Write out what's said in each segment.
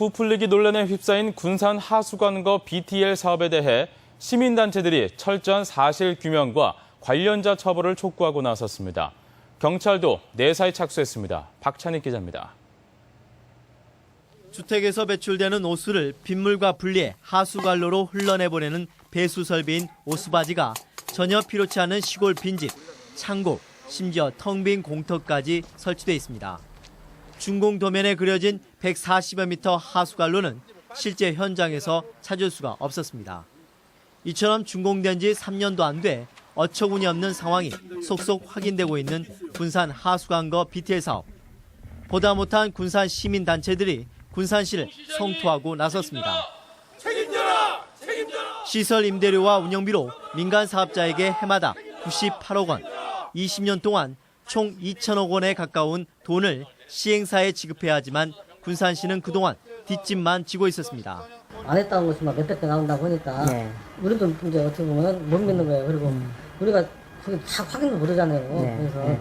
부풀리기 논란에 휩싸인 군산 하수관거 BTL 사업에 대해 시민단체들이 철저한 사실 규명과 관련자 처벌을 촉구하고 나섰습니다. 경찰도 내사에 착수했습니다. 박찬익 기자입니다. 주택에서 배출되는 오수를 빗물과 분리해 하수관로로 흘러내보내는 배수 설비인 오수바지가 전혀 필요치 않은 시골 빈집, 창고, 심지어 텅 빈 공터까지 설치돼 있습니다. 중공 도면에 그려진 140여 미터 하수관로는 실제 현장에서 찾을 수가 없었습니다. 이처럼 준공된 지 3년도 안 돼 어처구니 없는 상황이 속속 확인되고 있는 군산 하수관거 BTL 사업. 보다 못한 군산 시민 단체들이 군산시를 성토하고 나섰습니다. 시설 임대료와 운영비로 민간 사업자에게 해마다 98억 원, 20년 동안 총 2천억 원에 가까운 돈을 시행사에 지급해야 하지만 군산 시는 그동안 뒷짐만 지고 있었습니다. 안 했다는 것이 막 몇백 개 나온다 보니까 네. 우리도 이제 어떻게 보면 못 믿는 거예요. 그리고 우리가 그게 다 확인도 못하잖아요. 네. 그래서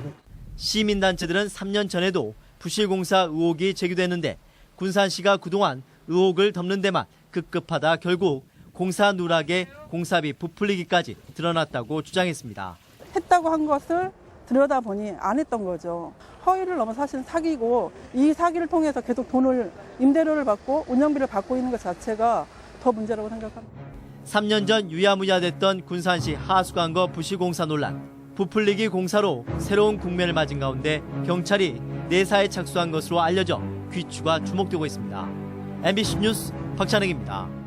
시민단체들은 3년 전에도 부실공사 의혹이 제기됐는데 군산시가 그동안 의혹을 덮는 데만 급급하다 결국 공사 누락에 공사비 부풀리기까지 드러났다고 주장했습니다. 했다고 한 것을 들여다 보니 안 했던 거죠. 허위를 넘어 사실 사기고 이 사기를 통해서 계속 돈을 임대료를 받고 운영비를 받고 있는 것 자체가 더 문제라고 생각합니다. 3년 전 유야무야됐던 군산시 하수관거 부실공사 논란. 부풀리기 공사로 새로운 국면을 맞은 가운데 경찰이 내사에 착수한 것으로 알려져 귀추가 주목되고 있습니다. MBC 뉴스 박찬익입니다.